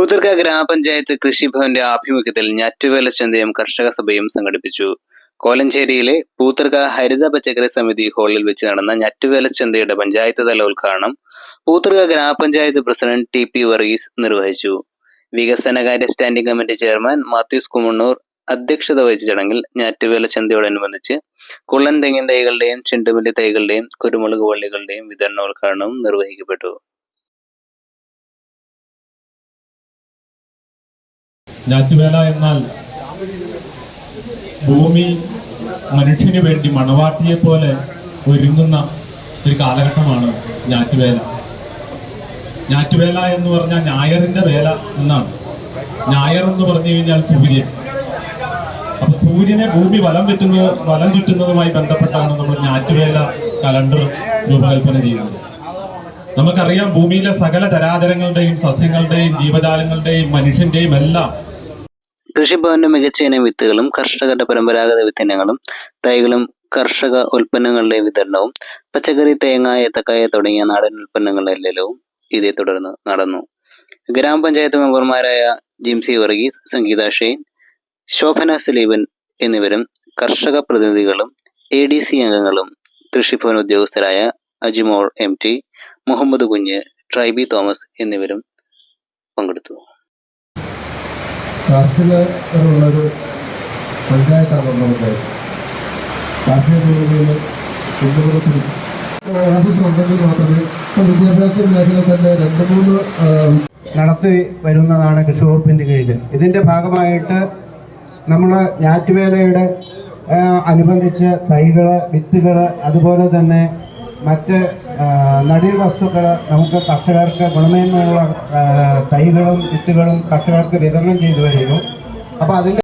പൂത്തർക്ക ഗ്രാമപഞ്ചായത്ത് കൃഷിഭവന്റെ ആഭിമുഖ്യത്തിൽ ഞാറ്റുവേല ചന്തയും കർഷക സഭയും സംഘടിപ്പിച്ചു. കോലഞ്ചേരിയിലെ പൂത്തർക്ക ഹരിത പച്ചക്കറി സമിതി ഹാളിൽ വെച്ച് നടന്ന ഞാറ്റുവേല ചന്തയുടെ പഞ്ചായത്ത് തല ഉദ്ഘാടനം പൂത്തർക്ക ഗ്രാമപഞ്ചായത്ത് പ്രസിഡന്റ് ടി പി വർഗീസ് നിർവഹിച്ചു. വികസനകാര്യ standing committee chairman Mathews Kumannoor അധ്യക്ഷത വഹിച്ച ചടങ്ങിൽ ഞാറ്റുവേല ചന്തയോടനുബന്ധിച്ച് കുള്ളൻ തെങ്ങിൻ തൈകളുടെയും ചെണ്ടുമല്ലി തൈകളുടെയും കുരുമുളക് വള്ളികളുടെയും വിതരണോദ്ഘാടനവും നിർവഹിക്കപ്പെട്ടു. ഞാറ്റുവേല എന്നാൽ ഭൂമി മനുഷ്യന് വേണ്ടി മണവാട്ടിയെ പോലെ ഒരുങ്ങുന്ന ഒരു കാലഘട്ടമാണ് ഞാറ്റുവേല. ഞാറ്റുവേല എന്ന് പറഞ്ഞാൽ ഞായറിന്റെ വേല എന്നാണ്. ഞായർ എന്ന് പറഞ്ഞു കഴിഞ്ഞാൽ സൂര്യൻ. അപ്പൊ സൂര്യനെ ഭൂമി വലം വെറ്റുന്ന വലം ചുറ്റുന്നതുമായി ബന്ധപ്പെട്ടാണ് നമ്മൾ ഞാറ്റുവേല കലണ്ടർ രൂപകൽപ്പന ചെയ്യുന്നത്. നമുക്കറിയാം ഭൂമിയിലെ സകല ചരാചരങ്ങളുടെയും സസ്യങ്ങളുടെയും ജീവജാലങ്ങളുടെയും മനുഷ്യന്റെയും എല്ലാം കൃഷിഭവന്റെ മികച്ച ഇനം വിത്തുകളും കർഷകരുടെ പരമ്പരാഗത വിത്തിനങ്ങളും തൈകളും കർഷക ഉൽപ്പന്നങ്ങളുടെ വിതരണവും പച്ചക്കറി തേങ്ങ ഏത്തക്കായ തുടങ്ങിയ നാടൻ ഉൽപ്പന്നങ്ങളുടെ ലേലവും ഇതേ തുടർന്ന് നടന്നു. ഗ്രാമപഞ്ചായത്ത് മെമ്പർമാരായ ജിംസി വർഗീസ് സംഗീത ഷെയ്ൻ ശോഭന സലീബൻ എന്നിവരും കർഷക പ്രതിനിധികളും എ ഡി സി അംഗങ്ങളും കൃഷിഭവൻ ഉദ്യോഗസ്ഥരായ Ajimol M T Muhammad Kunju ട്രൈബി Thomas എന്നിവരും പങ്കെടുത്തു. കാർഷികരുള്ളൊരു പഞ്ചായത്താണ് പഞ്ചായത്ത് കാർഷിക പിന്തുണത്തിൽ ഓഫീസ് ഉണ്ടെങ്കിൽ മാത്രമേ വിദ്യാഭ്യാസ മേഖല തന്നെ രണ്ട് മൂന്ന് നടത്തി വരുന്നതാണ് കൃഷി വകുപ്പിന്റെ കീഴിൽ ഇതിന്റെ ഭാഗമായിട്ട് നമ്മൾ ഞാറ്റുവേലയുടെ അനുബന്ധിച്ച് തൈകൾ വിത്തുകൾ അതുപോലെ തന്നെ മറ്റ് നടീൽ വസ്തുക്കൾ നമുക്ക് കർഷകർക്ക് ഗുണമേന്മയുള്ള തൈകളും വിത്തുകളും കർഷകർക്ക് വിതരണം ചെയ്തു വരുന്നു അപ്പോൾ അതിന്റെ